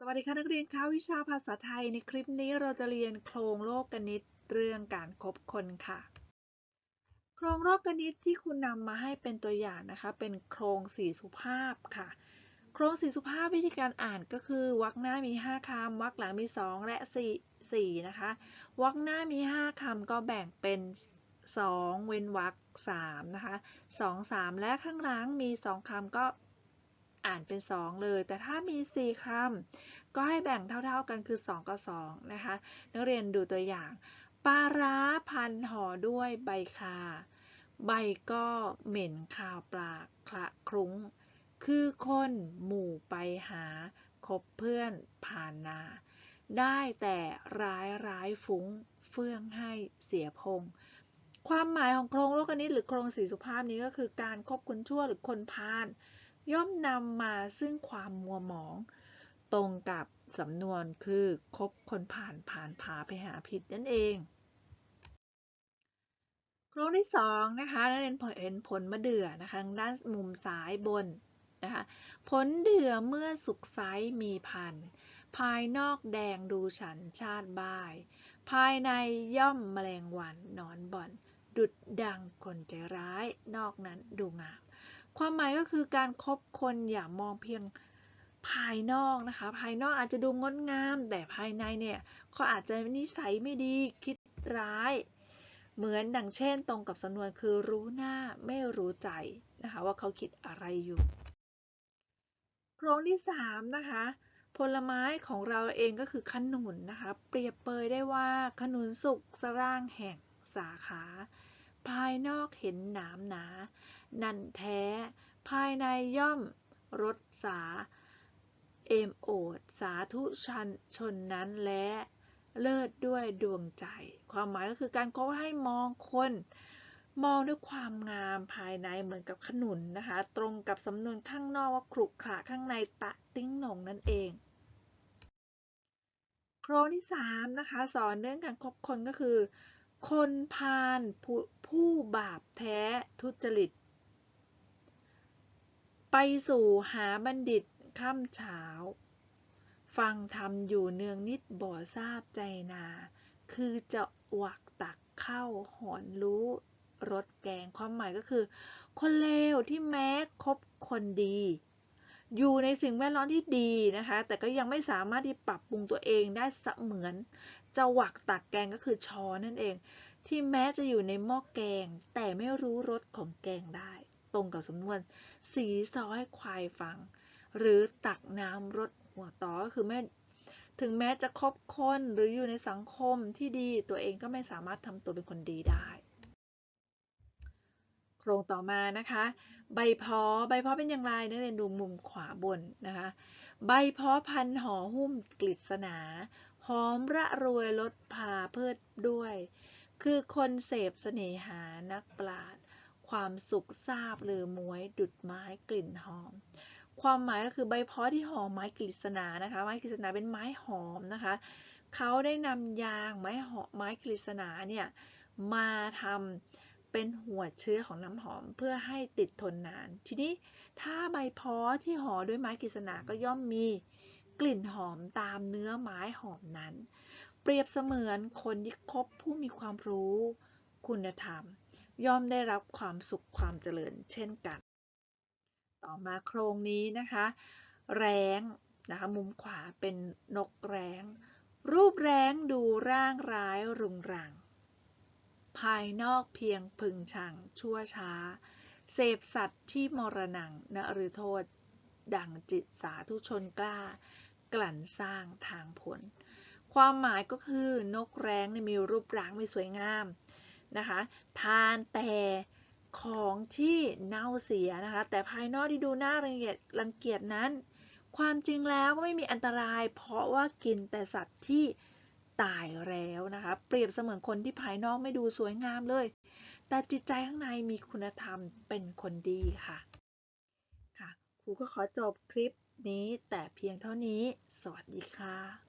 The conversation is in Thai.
สวัสดีค่ะนักเรียนคะวิชาภาษาไทยในคลิปนี้เราจะเรียนโครงโลกกนิตเรื่องการคบคนค่ะ โครงโลกกนิตที่คุณนำมาให้เป็นตัวอย่างนะคะ เป็นโครงสี่สุภาพค่ะ โครงสี่สุภาพวิธีการอ่านก็คือวรรคหน้ามี 5คำวรรคหลังมี 2 และ 4 4 นะคะวรรคหน้ามี 5คำก็แบ่งเป็น 2 เว้นวรรค3นะคะ 2 3 และข้างหลังมี 2คำก็ อ่านเป็น 2 เลย แต่ถ้ามี 4คำก็ให้แบ่งเท่า ๆกันคือ 2 กับ 2 นะคะ นักเรียนดูตัวอย่างปลาร้าพันห่อด้วยใบคา ใบก็เหม็นคาวปลาคละคลุ้ง คือคนหมู่ไปหา คบเพื่อนผ่านนา ได้แต่ร้ายร้ายฟุ้ง เฟื่องให้เสียพงความหมายของโครงโลกนิตหรือโครงสีสุภาพนี้ก็คือการคบคนชั่วหรือคนพาล ย่อมนำมาซึ่งความมัวหมอง ตรงกับสำนวนคือคบคนผ่านผ่านพาไปหาผิดนั่นเองโครงที่สองนะคะนักเรียนเห็นผลมะเดื่อนะคะด้านมุมซ้ายบนนะคะผลเดื่อเมื่อสุกไซมีพันภายนอกแดงดูฉันชาติบ่าย ภายในย่อมแมลงวันนอนบ่อน ดุดดังคนใจร้าย นอกนั้นดูงาม ความหมายก็คือการครบคนอย่ามองเพียงภายนอกนะคะ ภายนอกอาจจะดูงดงาม แต่ภายในเนี่ยเขาอาจจะนิสัยไม่ดีคิดร้าย เหมือนดังเช่นตรงกับสำนวนคือรู้หน้าไม่รู้ใจนะคะว่าเขาคิดอะไรอยู่โครงที่3นะคะผลไม้ของเราเองก็คือขนุนนะคะ เปรียบเปยได้ว่าขนุนสุกสร่างแห่งสาขา ภายนอกเห็นหนามหนา นันแท้ ภายในย่อมรสสา เอมโอด สาธุชันชนนั้นและเลิศด้วยดวงใจ ความหมายก็คือการเขาให้มองคน มองด้วยความงามภายในเหมือนกับขนุนนะคะ ตรงกับสำนวนข้างนอกว่าครุขระข้างในตะติ้งหนงนั่นเองโครงที่3นะคะสอนเรื่องการคบคนก็คือ คนพาลผู้บาปแท้ทุจริต ไปสู่หาบัณฑิตค่ำเช้า ฟังธรรมอยู่เนืองนิดบ่ทราบใจนา คือจะหวักตักเข้าหอนรู้รสแกงความหมายก็คือ คนเลวที่แม้คบคนดี อยู่ในสิ่งแวดล้อมที่ดีนะคะ แต่ก็ยังไม่สามารถที่ปรับปรุงตัวเองได้เสมือนจะหวักตักแกงก็คือช้อนนั่นเอง ที่แม้จะอยู่ในหม้อแกง แต่ไม่รู้รสของแกงได้ ตรงกับสำนวน สีซอให้ควายฟัง หรือตักน้ำรสหัวต่อก็คือแม่ถึงแม้จะคบคนหรืออยู่ในสังคมที่ดีตัวเองก็ไม่สามารถทำตัวเป็นคนดีได้ ครงต่อมานะคะ ใบพอใบพอเป็นอย่างไรนักเรียนดูมุมขวาบนนะคะ ใบพอพันห่อหุ้มกฤษณาหอมระรวยลดพาเพิดด้วย คือคนเสพเสน่หานักปราด ความสุขทราบหรือมวยดุดไม้กลิ่นหอม ความหมายก็คือใบเพาะที่ห่อไม้กฤษณานะคะ ไม้กฤษณาเป็นไม้หอมนะคะ เขาได้นำยางไม้หอมไม้กฤษณาเนี่ยมาทำ เป็นหัวเชื้อของน้ำหอมเพื่อให้ติดทนนาน ทีนี้ถ้าใบพาะที่ห่อด้วยไม้กฤษณาก็ย่อมมีกลิ่นหอมตามเนื้อไม้หอมนั้น เปรียบเสมือนคนที่คบผู้มีความรู้ คุณธรรม ย่อมได้รับความสุขความเจริญเช่นกัน ต่อมาโครงนี้นะคะ แร้งนะคะมุมขวาเป็นนกแร้งรูปแร้งดูร่างร้ายรุงรัง ภายนอกเพียงพึงชังชั่วช้า เสพสัตว์ที่มรณงนหรือโทษ ดังจิตสาธุชนกล้า กลั่นสร้างทางผล ความหมายก็คือนกแร้งมีรูปร่างไม่สวยงามนะคะ ทานแต่ของที่เน่าเสียนะคะ แต่ภายนอกที่ดูน่ารังเกียจรังเกียจนั้น ความจริงแล้วก็ไม่มีอันตราย เพราะว่ากินแต่สัตว์ที่ ตายแล้วนะคะ เปรียบเสมือนคนที่ภายนอกไม่ดูสวยงามเลย แต่จิตใจข้างในมีคุณธรรมเป็นคนดีค่ะ ค่ะ ครูก็ขอจบคลิปนี้แต่เพียงเท่านี้ สวัสดีค่ะ